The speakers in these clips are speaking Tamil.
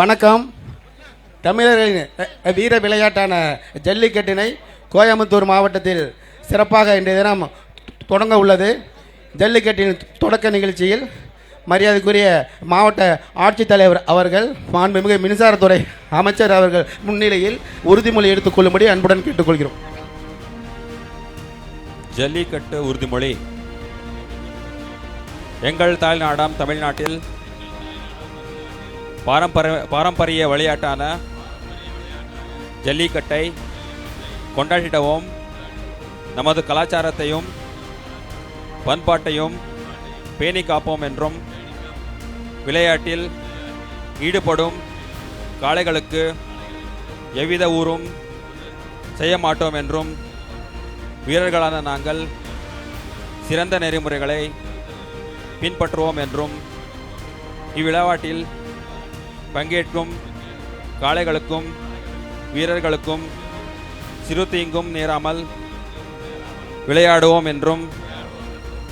வணக்கம். தமிழர்களின் அஹ், வீர விளையாட்டான ஜல்லிக்கட்டினை கோயம்புத்தூர் மாவட்டத்தில் சிறப்பாக இன்றைய தினம் தொடங்க உள்ளது. ஜல்லிக்கட்டின் தொடக்க நிகழ்ச்சியில் மரியாதைக்குரிய மாவட்ட ஆட்சித்தலைவர் அவர்கள் மாண்புமிகு மின்சாரத்துறை அமைச்சர் அவர்கள் முன்னிலையில் உறுதிமொழி எடுத்துக்கொள்ளும்படி அன்புடன் கேட்டுக்கொள்கிறோம். ஜல்லிக்கட்டு உறுதிமொழி. எங்கள் தாய்நாடாம் தமிழ்நாட்டில் பாரம்பரிய பாரம்பரிய விளையாட்டான ஜல்லிக்கட்டை கொண்டாடிடவும் நமது கலாச்சாரத்தையும் பண்பாட்டையும் பேணி காப்போம் என்றும் விளையாட்டில் ஈடுபடும் காளைகளுக்கு எவ்வித ஊரும் செய்ய மாட்டோம் என்றும் வீரர்களான நாங்கள் சிறந்த நெறிமுறைகளை பின்பற்றுவோம் என்றும் இவ்விளையாட்டில் பங்கேற்கும் காளைகளுக்கும் வீரர்களுக்கும் சிறு தீங்கும் நேராமல் விளையாடுவோம் என்றும்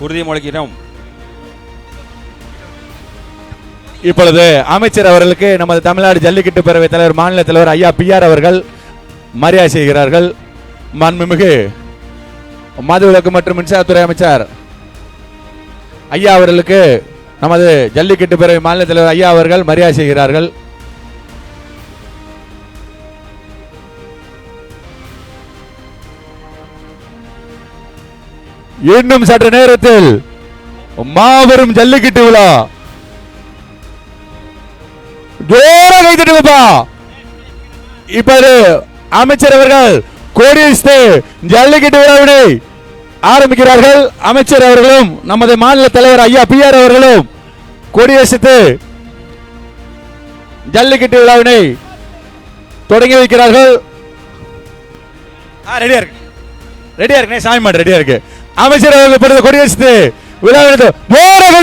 உறுதிமொழிகிறோம் இப்பொழுது அமைச்சர் அவர்களுக்கு நமது தமிழ்நாடு ஜல்லிக்கட்டு பேரவைத் தலைவர் மாநில தலைவர் ஐயா பிஆர் அவர்கள் மரியாதை செய்கிறார்கள். மாண்புமிகு மதுவிலக்கு மற்றும் மின்சாரத்துறை அமைச்சர் ஐயா அவர்களுக்கு நமது ஜல்லிக்கட்டு பேரவை மாநில தலைவர் ஐயா அவர்கள் மரியாதை செய்கிறார்கள். இன்னும் சற்று நேரத்தில் மாபெரும் ஜல்லிக்கட்டு விழா. ஜோர கை இப்போது அமைச்சர் அவர்கள் கோடியஸ்து ஜல்லிக்கட்டு விழாவினை ஆரம்பிக்கிறார்கள் அமைச்சர் அவர்களும் நமது மாநில தலைவர் ஐயா பிஆர் அவர்களும். கொடியசித்து ஜல்லிக்கட்டு விழாவினை தொடங்கி வைக்கிறார்கள். ரெடியா இருக்கு. ரெடியா இருக்கு சாமி மாடு ரெடியா இருக்கு. அமைச்சர் அவர்கள் இப்பொழுது கொடியசித்து விழாவினை ஜோரா கை